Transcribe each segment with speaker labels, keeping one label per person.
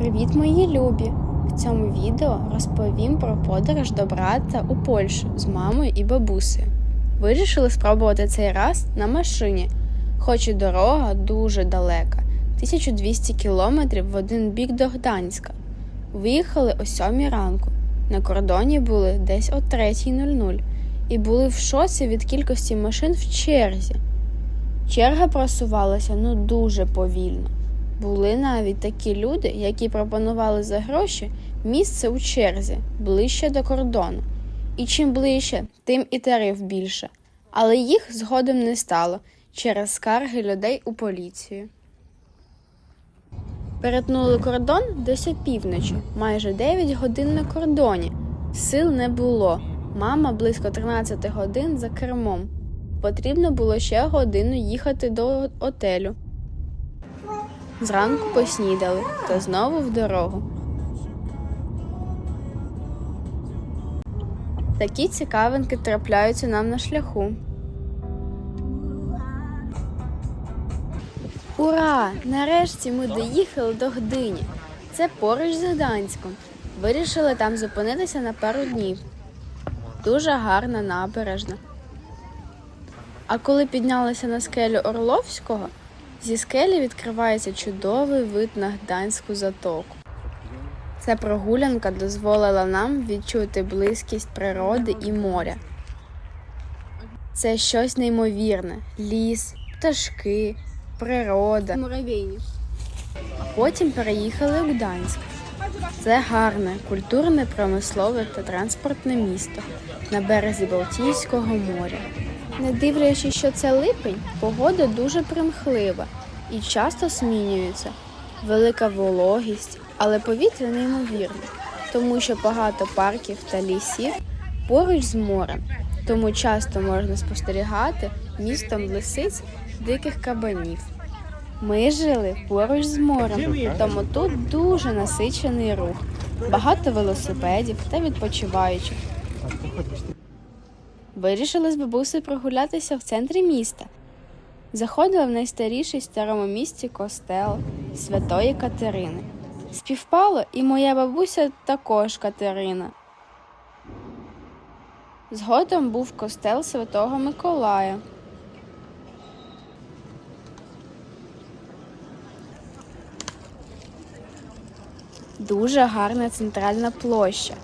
Speaker 1: Привіт, мої любі! В цьому відео розповім про подорож до брата у Польщу з мамою і бабусею. Вирішили спробувати цей раз на машині, хоч і дорога дуже далека 1200 кілометрів в один бік до Гданська. Виїхали о 7 ранку. На кордоні були десь о 3.00 і були в шоці від кількості машин в черзі. Черга просувалася ну дуже повільно. Були навіть такі люди, які пропонували за гроші місце у черзі ближче до кордону. І чим ближче, тим і тариф більше. Але їх згодом не стало через скарги людей у поліцію. Перетнули кордон десь опівночі, майже 9 годин на кордоні. Сил не було. Мама близько 13 годин за кермом. Потрібно було ще годину їхати до отелю. Зранку поснідали та знову в дорогу. Такі цікавинки трапляються нам на шляху. Ура! Нарешті ми доїхали до Гдині. Це поруч з Гданськом. Вирішили там зупинитися на пару днів. Дуже гарна набережна. А коли піднялися на скелю Орловського, зі скелі відкривається чудовий вид на Гданську затоку. Ця прогулянка дозволила нам відчути близькість природи і моря. Це щось неймовірне: ліс, пташки, природа.
Speaker 2: Муравейник.
Speaker 1: Потім переїхали у Гданськ. Це гарне, культурне, промислове та транспортне місто на березі Балтійського моря. Не дивлячись, що це липень, погода дуже примхлива і часто змінюється. Велика вологість, але повітря неймовірне, тому що багато парків та лісів поруч з морем, тому часто можна спостерігати містом лисиць диких кабанів. Ми жили поруч з морем, тому тут дуже насичений рух, багато велосипедів та відпочиваючих. Вирішили з бабусею прогулятися в центрі міста. Заходили в найстаріший старому місті костел Святої Катерини. Співпало і моя бабуся також Катерина. Згодом був костел Святого Миколая. Дуже гарна центральна площа.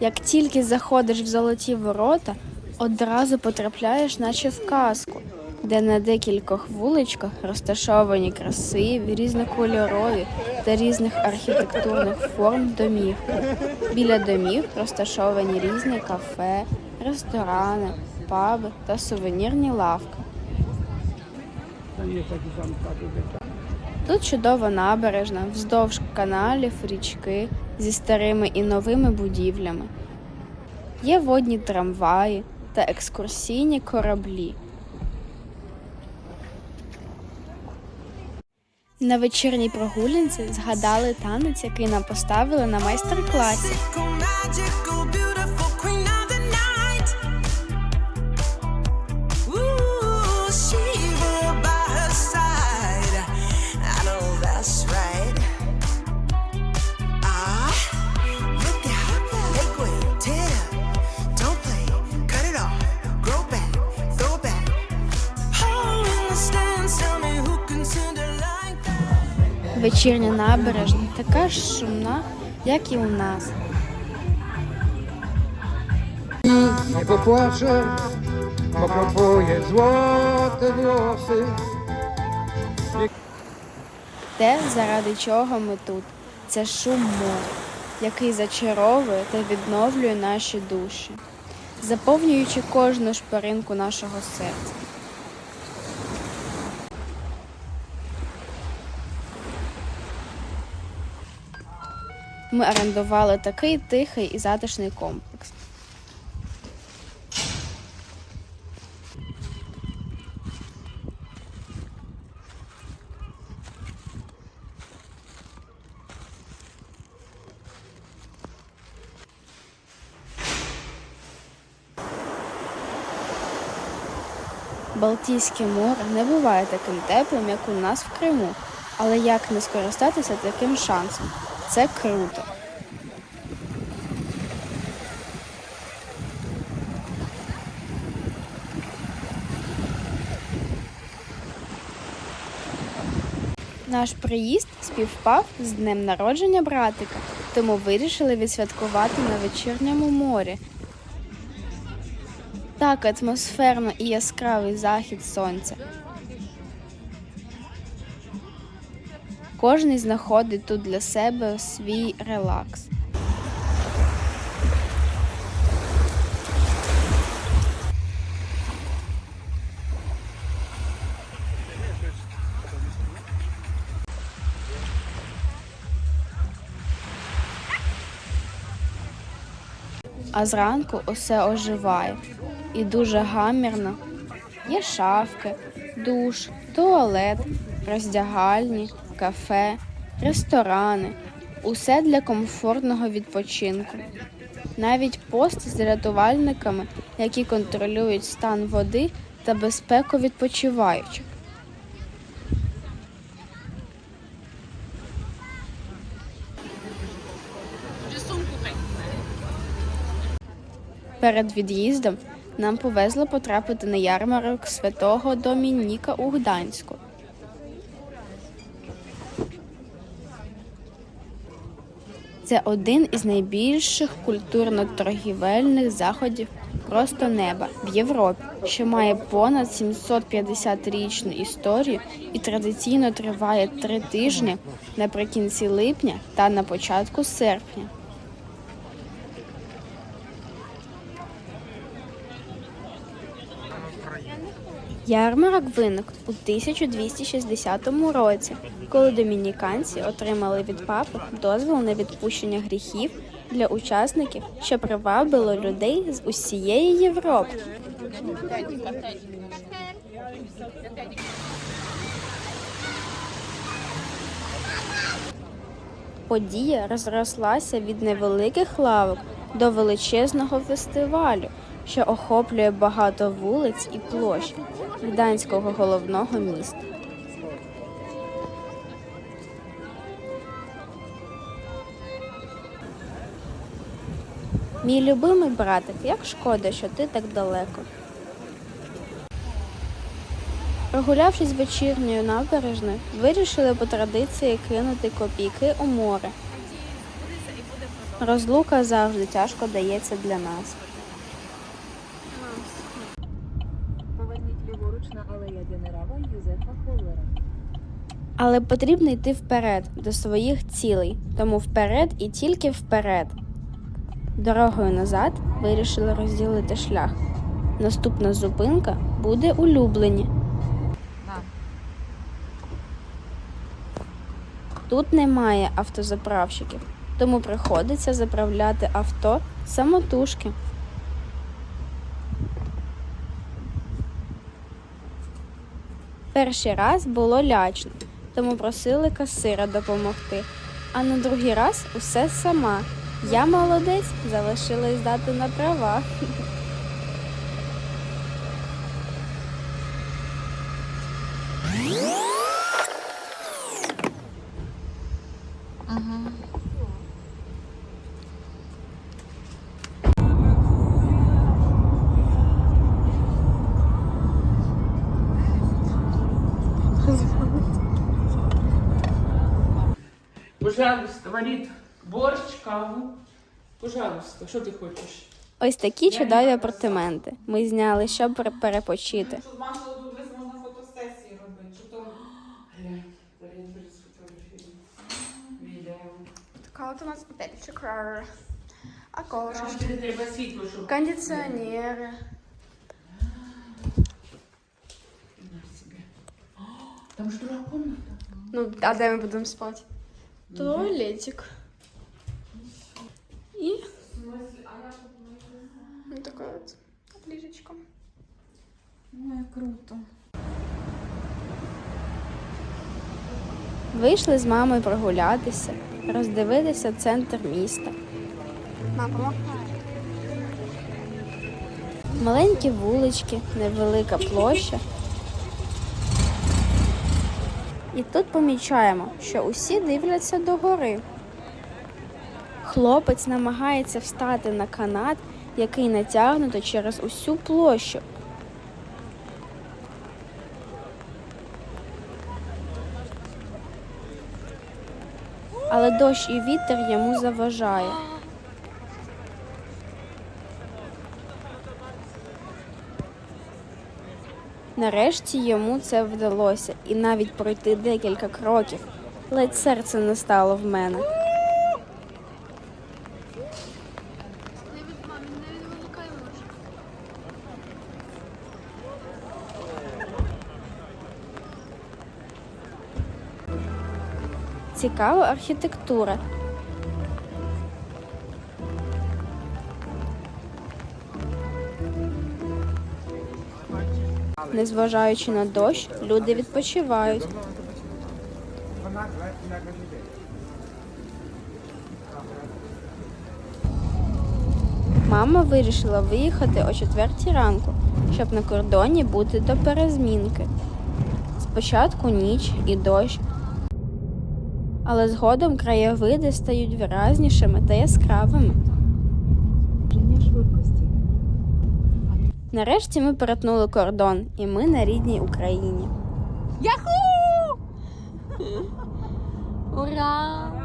Speaker 1: Як тільки заходиш в золоті ворота, одразу потрапляєш, наче в казку, де на декількох вуличках розташовані красиві, різнокольорові та різних архітектурних форм домівки. Біля домів розташовані різні кафе, ресторани, паби та сувенірні лавки. Тут чудова набережна, вздовж каналів, річки зі старими і новими будівлями. Є водні трамваї та екскурсійні кораблі. На вечірній прогулянці згадали танець, який нам поставили на майстер-класі. Вечірня набережна така ж шумна, як і у нас.
Speaker 3: nie popłaczę, mokro twoje złote włosy.
Speaker 1: Те, заради чого ми тут, це шум моря, який зачаровує та відновлює наші душі, заповнюючи кожну шпаринку нашого серця. Ми орендували такий тихий і затишний комплекс. Балтійське море не буває таким теплим, як у нас в Криму. Але як не скористатися таким шансом? Це круто. Наш приїзд співпав з днем народження братика, тому вирішили відсвяткувати на вечірньому морі. Так атмосферно і яскравий захід сонця. Кожний знаходить тут для себе свій релакс. А зранку усе оживає і дуже гамірно. Є шафки, душ, туалет, роздягальні, кафе, ресторани. Усе для комфортного відпочинку. Навіть пост з рятувальниками, які контролюють стан води та безпеку відпочиваючих. Перед від'їздом нам повезло потрапити на ярмарок святого Домініка у Гданську. Це один із найбільших культурно-торгівельних заходів просто неба в Європі, що має понад 750-річну історію і традиційно триває три тижні наприкінці липня та на початку серпня. Ярмарок виник у 1260 році, коли домініканці отримали від папи дозвіл на відпущення гріхів для учасників, що привабило людей з усієї Європи. Подія розрослася від невеликих лавок до величезного фестивалю, що охоплює багато вулиць і площ Гданського головного міста. Мій любимий братик, як шкода, що ти так далеко. Прогулявшись вечірньою набережною, вирішили по традиції кинути копійки у море. Розлука завжди тяжко дається для нас. Але потрібно йти вперед до своїх цілей, тому вперед і тільки вперед. Дорогою назад вирішили розділити шлях. Наступна зупинка буде улюблені. Тут немає автозаправщиків, тому приходиться заправляти авто самотужки. Перший раз було лячно, тому просили касира допомогти. А на другий раз усе сама. Я молодець, залишилась дати на права.
Speaker 4: Пожалуйста, варит борщ, каву. Пожалуйста, що ти хочеш?
Speaker 1: Ось такі чудові апартаменти. Ми зняли, щоб пере- перепочити.
Speaker 4: Щоб масло тут десь можна фотосесії робити, що то... Відео.
Speaker 1: Така от у нас
Speaker 4: тобі треба світло, щоб...
Speaker 1: кондиціонери.
Speaker 4: Там ж друга комната.
Speaker 1: Ну, а де ми будемо спати? Туалетик. І ну, така от ліжечко.
Speaker 2: Ой, круто.
Speaker 1: Вийшли з мамою прогулятися, роздивитися центр міста. Мама. Маленькі вулички, невелика площа. І тут помічаємо, що усі дивляться догори. Хлопець намагається встати на канат, який натягнуто через усю площу. Але дощ і вітер йому заважає. Нарешті йому це вдалося, і навіть пройти декілька кроків. Ледь серце не стало в мене. Цікава архітектура. Незважаючи на дощ, люди відпочивають. Мама вирішила виїхати о четвертій ранку, щоб на кордоні бути до перезмінки. Спочатку ніч і дощ, але згодом краєвиди стають виразнішими та яскравими. Нарешті ми перетнули кордон, і ми на рідній Україні. Яху! Ура!